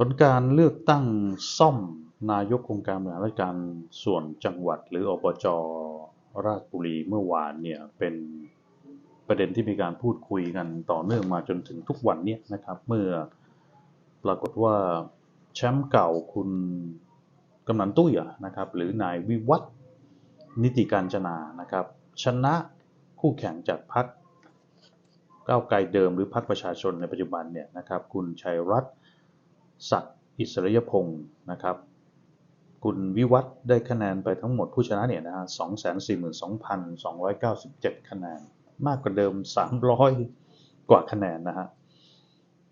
ผลการเลือกตั้งซ่อมนายกองค์การบริหารราชการส่วนจังหวัด หรืออบจราชบุรีเมื่อวานเนี่ยเป็นประเด็นที่มีการพูดคุยกันต่อเนื่องมาจนถึงทุกวันเนี้นะครับ เมื่อปรากฏว่าแชมป์เก่าคุณกำนันตุ้ยนะครับหรือนายวิวัฒน์นิติการจนานะครับ ชนะคู่แข่งจากพรรคก้าวไกลเดิมหรือพรรคประชาชนในปัจจุบันเนี่ยนะครับ คุณชัยรัตน์ ศักดิ์อิสริยพงศ์นะครับ คุณวิวัฒน์ได้คะแนนไปทั้งหมดผู้ชนะเนี่ยนะฮะสองแสนสี่หมื่นสองพันสองร้อยเก้าสิบเจ็ดคะแนน มากกว่าเดิมสามร้อยกว่าคะแนนนะฮะ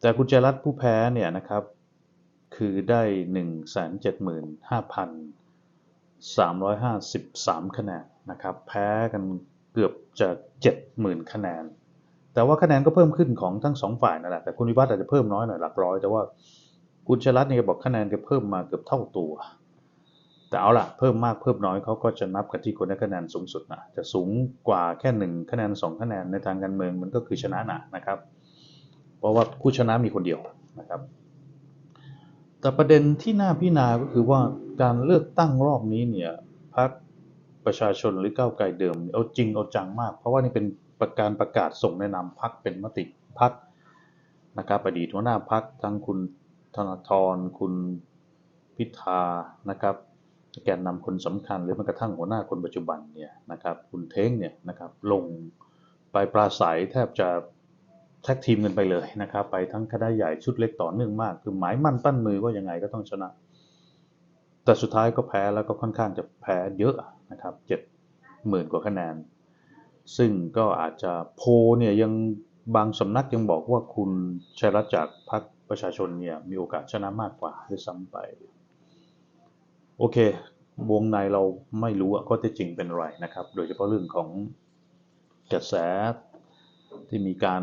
แต่คุณเจรัตผู้แพ้เนี่ยนะครับ คือได้หนึ่งแสนเจ็ดหมื่นห้าพันสามร้อยห้าสิบสามคะแนนนะครับ แพ้กันเกือบจะเจ็ดหมื่นคะแนนแต่ว่าคะแนนก็เพิ่มขึ้นของทั้งสองฝ่ายนั่นแหละแต่คุณวิวัฒน์อาจจะเพิ่มน้อยหน่อยหลักร้อย แต่ว่า คุณเจรัตเนี่ยบอกคะแนนก็เพิ่มมาเกือบเท่าตัว แต่เอาล่ะเพิ่มมากเพิ่มน้อยเขาก็จะนับกันที่คนได้คะแนนสูงสุดนะจะสูงกว่าแค่หนึ่งคะแนนสองคะแนนในทางการเมืองมันก็คือชนะนะนะครับ เพราะว่าผู้ชนะมีคนเดียวนะครับ แต่ประเด็นที่น่าพิจารณาก็คือว่าการเลือกตั้งรอบนี้เนี่ยพรรคประชาชนหรือก้าวไกลเดิมเอาจริงเอาจังมาก เพราะว่านี่เป็นประการประกาศส่งในะนาพรรคเป็นมติพรรคนะครับอดีตหัวหน้าพรรคทั้งคุณ ธนาธรคุณพิธานะครับแกนนำคนสำคัญหรือแม้กระทั่งหัวหน้าคนปัจจุบันเนี่ยนะครับคุณเท้งเนี่ยนะครับลงไปปราศัยแทบจะแท็กทีมกันไปเลยนะครับ ไปทั้งคณะใหญ่ชุดเล็กต่อเนื่องมาก คือหมายมั่นปั้นมือว่ายังไงก็ต้องชนะ แต่สุดท้ายก็แพ้แล้วก็ค่อนข้างจะแพ้เยอะนะครับเจ็ดหมื่นกว่าคะแนน ซึ่งก็อาจจะโพเนี่ยยัง บางสำนักยังบอกว่าคุณชัยรัตจากพรรคประชาชนเนี่ยมีโอกาสชนะมากกว่าด้วยซ้ำไป โอเควงในเราไม่รู้ว่าข้อเท็จะจริงเป็นไรนะครับ โดยเฉพาะเรื่องของกระแสที่มีการ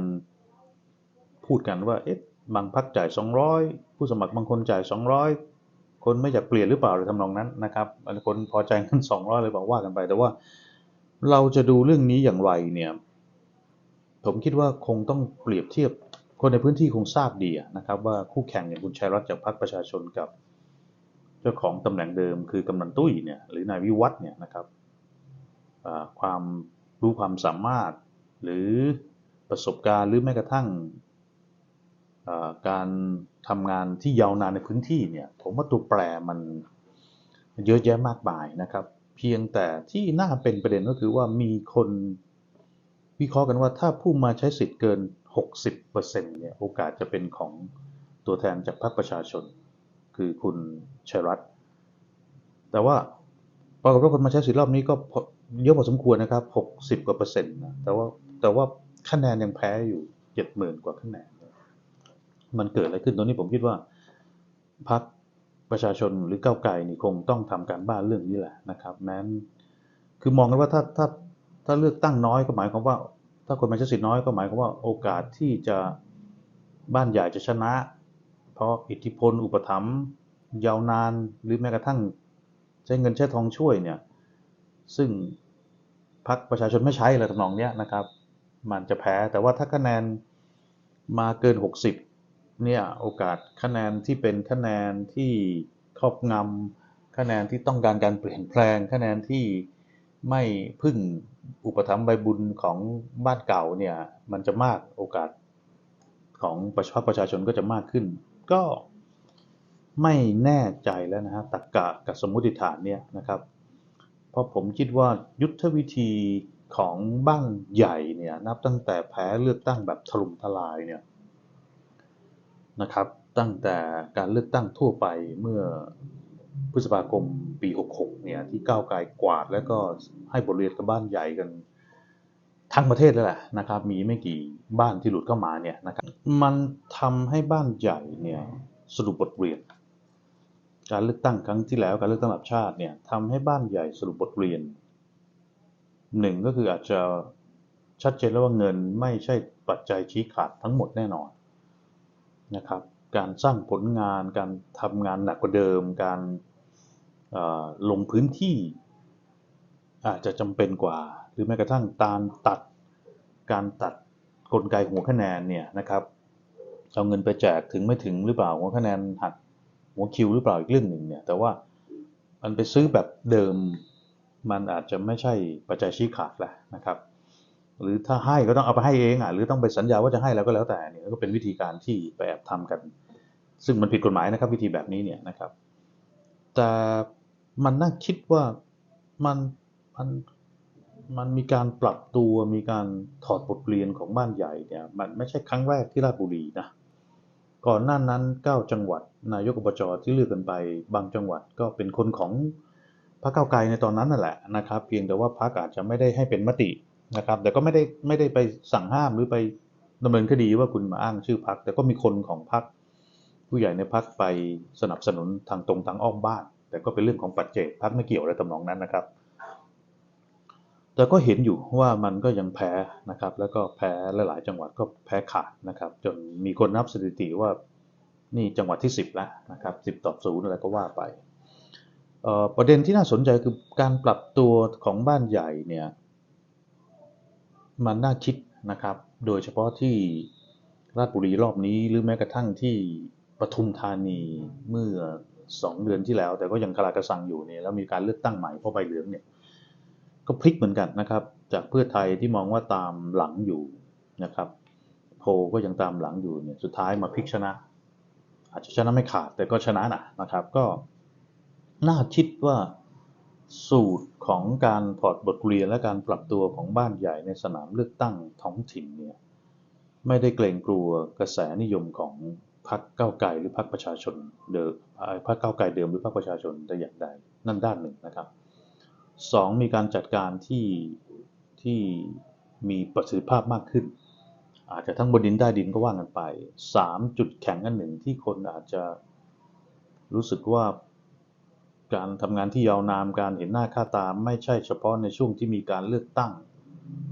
พูดกันว่าเอ๊ะบางพักจ่าย 200 ผู้สมัครบางคนจ่าย 200 คนไม่อยากเปลี่ยนหรือเปล่าหรือทำนองนั้นนะครับบางคนพอใจเงิน200 เลยบอกว่ากันไป แต่ว่าเราจะดูเรื่องนี้อย่างไรเนี่ย ผมคิดว่าคงต้องเปรียบเทียบคนในพื้นที่คงทราบดีนะครับว่าคู่แข่งอย่างคุณชัยรัตน์จากพรรคประชาชนกับ เจ้าของตำแหน่งเดิมคือกำนันตุ้ยเนี่ยหรือนายวิวัฒน์เนี่ยนะครับความรู้ความสามารถหรือประสบการณ์หรือแม้กระทั่งการทำงานที่ยาวนานในพื้นที่เนี่ยผมว่าตัวแปรมันเยอะแยะมากมายนะครับ เพียงแต่ที่น่าเป็นประเด็นก็คือว่ามีคน วิเคราะห์กันว่าถ้าผู้มาใช้สิทธิ์เกิน 60%เนี่ยโอกาสจะเป็นของตัวแทนจากพรรคประชาชน คือคุณชัยรัตน์แต่ว่าปรากฏว่าคนมาใช้สิทธิ์รอบนี้ก็เยอะพอสมควรนะครับ 60 กว่าเปอร์เซ็นต์นะแต่ว่าแต่ว่าคะแนนยังแพ้อยู่ 70,000 กว่าคะแนน มันเกิดอะไรขึ้นตรงนี้ผมคิดว่าพรรคประชาชนหรือก้าวไกลนี่คงต้องทำการบ้านเรื่องนี้แหละนะครับแม้นคือมองกันว่าถ้าถ้า ถ้าเลือกตั้งน้อยก็หมายความว่า ถ้าคนมาใช้สิทธิ์น้อยก็หมายความว่าโอกาสที่จะบ้านใหญ่จะชนะ เพราะอิทธิพล อุปถัมภ์ยาวนานหรือแม้กระทั่งใช้เงินใช้ทองช่วยเนี่ยซึ่งพรรคประชาชนไม่ใช้อะไรทำนองเนี้ยนะครับ มันจะแพ้แต่ว่าถ้าคะแนนมาเกิน 60เนี่ยโอกาสคะแนนที่เป็นคะแนนที่ครอบงำคะแนนที่ต้องการการเปลี่ยนแปลงคะแนนที่ ไม่พึ่งอุปถัมภ์ใบบุญของบ้านเก่าเนี่ยมันจะมากโอกาสของประชาประชาชนก็จะมากขึ้น ก็ไม่แน่ใจแล้วนะฮะตรกกะกับสมมติฐานเนี่ยนะครับ เพราะผมคิดว่ายุทธวิธีของบ้านใหญ่เนี่ยนับตั้งแต่แพ้เลือกตั้งแบบถล่มทลายเนี่ยนะครับตั้งแต่การเลือกตั้งทั่วไปเมื่อ พฤษภาคมปี 66 เนี่ยที่ก้าวไกลกวาดแล้วก็ให้บทเรียนกับบ้านใหญ่กันทั้งประเทศเลยแหละนะครับ มีไม่กี่บ้านที่หลุดเข้ามาเนี่ยนะครับ มันทำให้บ้านใหญ่เนี่ยสรุปบทเรียน การเลือกตั้งครั้งที่แล้วการเลือกตั้งระดับชาติเนี่ยทำให้บ้านใหญ่สรุปบทเรียนหนึ่งก็คืออาจจะชัดเจนแล้วว่าเงินไม่ใช่ปัจจัยชี้ขาดทั้งหมดแน่นอนนะครับ การสร้างผลงาน การทำงานหนักกว่าเดิม การลงพื้นที่ อาจจะจำเป็นกว่า หรือแม้กระทั่งการตัดการตัดกลไกหัวคะแนนเนี่ยนะครับเอาเงินไปแจกถึงไม่ถึงหรือเปล่าหัวคะแนนหักหัวคิวหรือเปล่าอีกเรื่องหนึ่งเนี่ยแต่ว่ามันไปซื้อแบบเดิมมันอาจจะไม่ใช่ปัจจัยชี้ขาดแหละนะครับ หรือถ้าให้ก็ต้องเอาไปให้เองอะหรือต้องไปสัญญาว่าจะให้แล้วก็แล้วแต่เนี่ยก็เป็นวิธีการที่ไปแอบทำกัน ซึ่งมันผิดกฎหมายนะครับวิธีแบบนี้เนี่ยนะครับ แต่มันน่าคิดว่ามันมันมันมีการปรับตัวมีการถอดบทเรียนของบ้านใหญ่เนี่ยมันไม่ใช่ครั้งแรกที่ราชบุรีนะก่อนหน้านั้น 9 จังหวัดนายกอบจที่เลือกกันไป บางจังหวัดก็เป็นคนของพรรคเก้าไกลในตอนนั้นนั่นแหละนะครับ เพียงแต่ว่าพรรคอาจจะไม่ได้ให้เป็นมตินะครับ แต่ก็ไม่ได้ไม่ได้ไปสั่งห้ามหรือไปดำเนินคดีว่าคุณมาอ้างชื่อพรรคแต่ก็มีคนของพรรค ผู้ใหญ่ในพักไปสนับสนุนทางตรงทางอ้อมบ้าน แต่ก็เป็นเรื่องของปัจเจกพักไม่เกี่ยวอะไรตำนองนั้นนะครับ แต่ก็เห็นอยู่ว่ามันก็ยังแพ้นะครับ แล้วก็แพ้หลาย ๆ จังหวัดก็แพ้ขาดนะครับ จนมีคนนับสถิติว่านี่จังหวัดที่ 10 แล้วนะครับ10ต่อศูนย์อะไรก็ว่าไปประเด็นที่น่าสนใจคือการปรับตัวของบ้านใหญ่เนี่ยมันน่าคิดนะครับ โดยเฉพาะที่ราชบุรีรอบนี้หรือแม้กระทั่งที่ ทุมธานีเมื่อสองเดือนที่แล้ว แต่ก็ยังคลากระสังอยู่เนี่ยแล้วมีการเลือกตั้งใหม่เพราะใบเหลืองเนี่ยก็พลิกเหมือนกันนะครับ จากเพื่อไทยที่มองว่าตามหลังอยู่นะครับ โพก็ยังตามหลังอยู่เนี่ยสุดท้ายมาพลิกชนะ อาจจะชนะไม่ขาดแต่ก็ชนะนะนะครับ ก็น่าคิดว่าสูตรของการถอดบทเรียนและการปรับตัวของบ้านใหญ่ในสนามเลือกตั้งท้องถิ่นเนี่ยไม่ได้เกรงกลัวกระแสนิยมของ พรรคก้าไกลหรือพรรคประชาชนเดิมพรรคก้าไกลเดิมหรือพรรคประชาชนแต่อย่างใดนั่นด้านหนึ่งนะครับสองมีการจัดการที่ที่มีประสิทธิภาพมากขึ้น อาจจะทั้งบนดินใต้ดินก็ว่ากันไปสามจุดแข็งอันหนึ่งที่คนอาจจะรู้สึกว่าการทำงานที่ยาวนานการเห็นหน้าค่าตาไม่ใช่เฉพาะในช่วงที่มีการเลือกตั้ง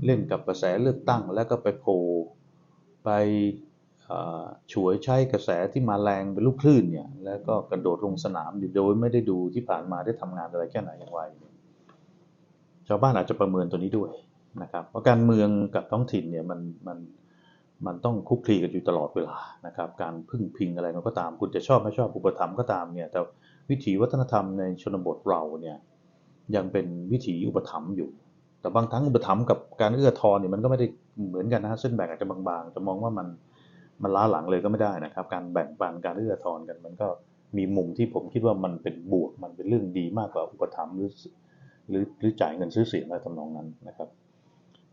เล่นกับกระแสเลือกตั้ง แล้วก็ไปโผล่ไป ฉวยใช้กระแสที่มาแรงเป็นลูกคลื่นเนี่ย แล้วก็กระโดดลงสนามโดยไม่ได้ดูที่ผ่านมาได้ทำงานอะไรแค่ไหนอย่างไรชาวบ้านอาจจะประเมินตัวนี้ด้วยนะครับ เพราะการเมืองกับท้องถิ่นเนี่ยมันมันมันต้องคุกคลีกันอยู่ตลอดเวลานะครับ การพึ่งพิงอะไรมันก็ตาม คุณจะชอบไม่ชอบอุปถัมก็ตามเนี่ย แต่วิถีวัฒนธรรมในชนบทเราเนี่ยยังเป็นวิถีอุปถัมภ์อยู่ แต่บางครั้งอุปถัมภ์กับการเอื้อทอนเนี่ยมันก็ไม่ได้เหมือนกันนะเส้นแบ่งอาจจะบางๆ จะมองว่ามัน มันล้าหลังเลยก็ไม่ได้นะครับ การแบ่งปันการเอื้อทอนกัน มันก็มีมุมที่ผมคิดว่ามันเป็นบวก มันเป็นเรื่องดีมากกว่าอุปถัมภ์หรือหรือหรือจ่ายเงินซื้อเสียงอะไรทำนองนั้นนะครับ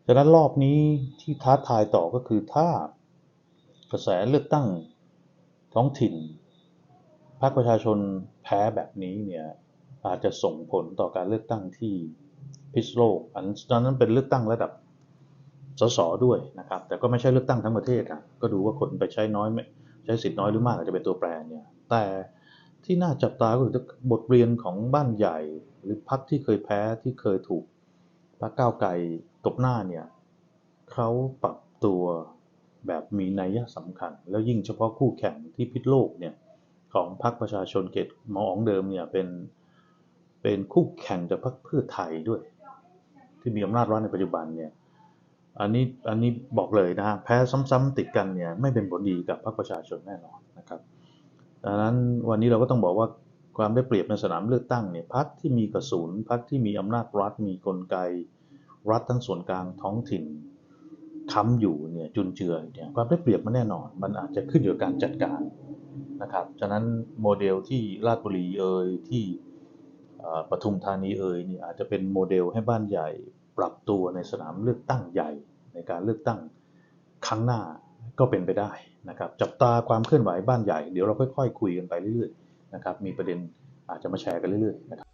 ฉะนั้นรอบนี้ที่ท้าทายต่อก็คือถ้ากระแสเลือกตั้งท้องถิ่นพรรคประชาชนแพ้แบบนี้เนี่ยอาจจะส่งผลต่อการเลือกตั้งที่พิษโลกอันตอนนั้นเป็นเลือกตั้งระดับ สสด้วยนะครับ แต่ก็ไม่ใช่เลือกตั้งทั้งประเทศนะก็ดูว่าคนไปใช้น้อยไม่ใช้สิทธิ์น้อยหรือมากอาจจะเป็นตัวแปรเนี่ยแต่ที่น่าจับตาก็คือบทเรียนของบ้านใหญ่ หรือพรรคที่เคยแพ้ที่เคยถูกพรรคก้าวไกลตบหน้าเนี่ยเขาปรับตัวแบบมีนัยสำคัญ แล้วยิ่งเฉพาะคู่แข่งที่พิษโลกเนี่ยของพรรคประชาชนเกตมออ๋องเดิมเนี่ยเป็นเป็นคู่แข่งจากพรรคเพื่อไทยด้วย ที่มีอำนาจรัฐในปัจจุบันเนี่ย อันนี้อันนี้บอกเลยนะฮะแพ้ซ้ำๆติดกันเนี่ยไม่เป็นผลดีกับพรรคประชาชนแน่นอนนะครับดังนั้นวันนี้เราก็ต้องบอกว่าความได้เปรียบในสนามเลือกตั้งเนี่ยพรรคที่มีกระสุนพรรคที่มีอำนาจรัฐมีกลไก รัฐทั้งส่วนกลางท้องถิ่นค้ำอยู่เนี่ยจุนเจือเนี่ยความได้เปรียบมันแน่นอน มันอาจจะขึ้นอยู่กับการจัดการนะครับฉะนั้นโมเดลที่ราชบุรีเอ่ยที่ปทุมธานีเอ่ยนี่อาจจะเป็นโมเดลให้บ้านใหญ่ ปรับตัวในสนามเลือกตั้งใหญ่ ในการเลือกตั้งครั้งหน้าก็เป็นไปได้นะครับจับตาความเคลื่อนไหวบ้านใหญ่เดี๋ยวเราค่อยๆคุยกันไปเรื่อยๆนะครับมีประเด็นอาจจะมาแชร์กันเรื่อยๆนะครับ